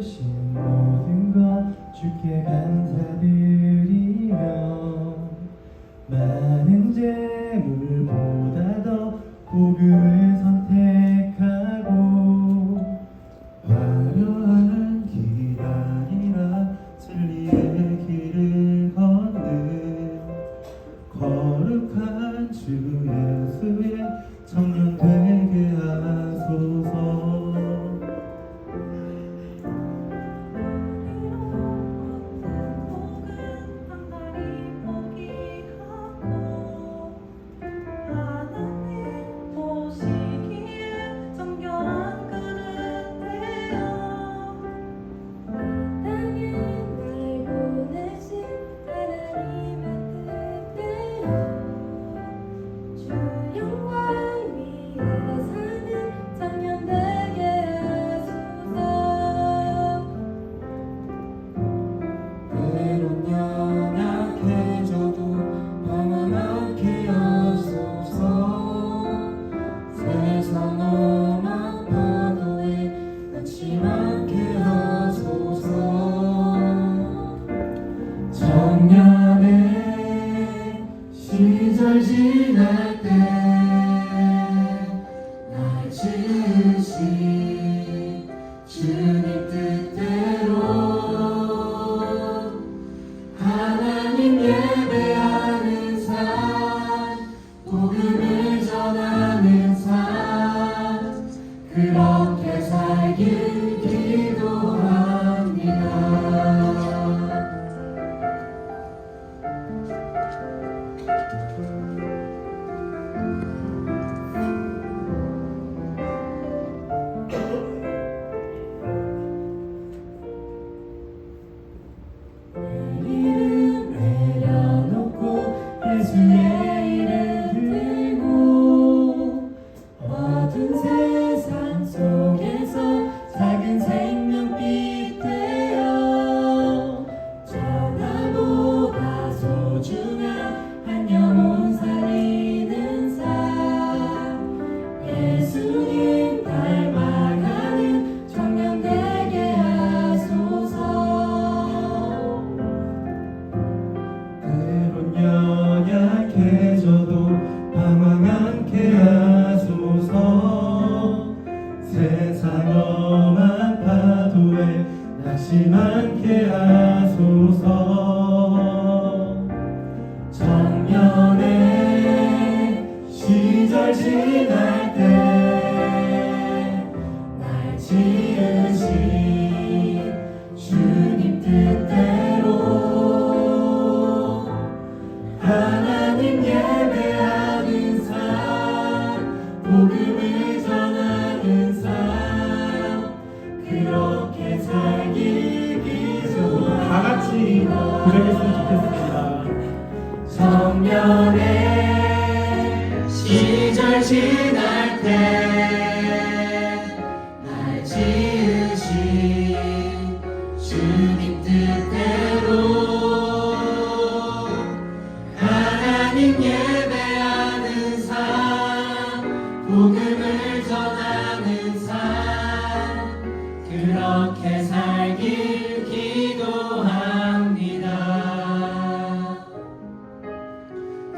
주신 모든 것 주께 감사드리 거룩한 주 예수의 청년 되게 하라 주는 그랬으면 좋겠습니다. 성령의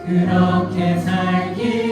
그렇게 살기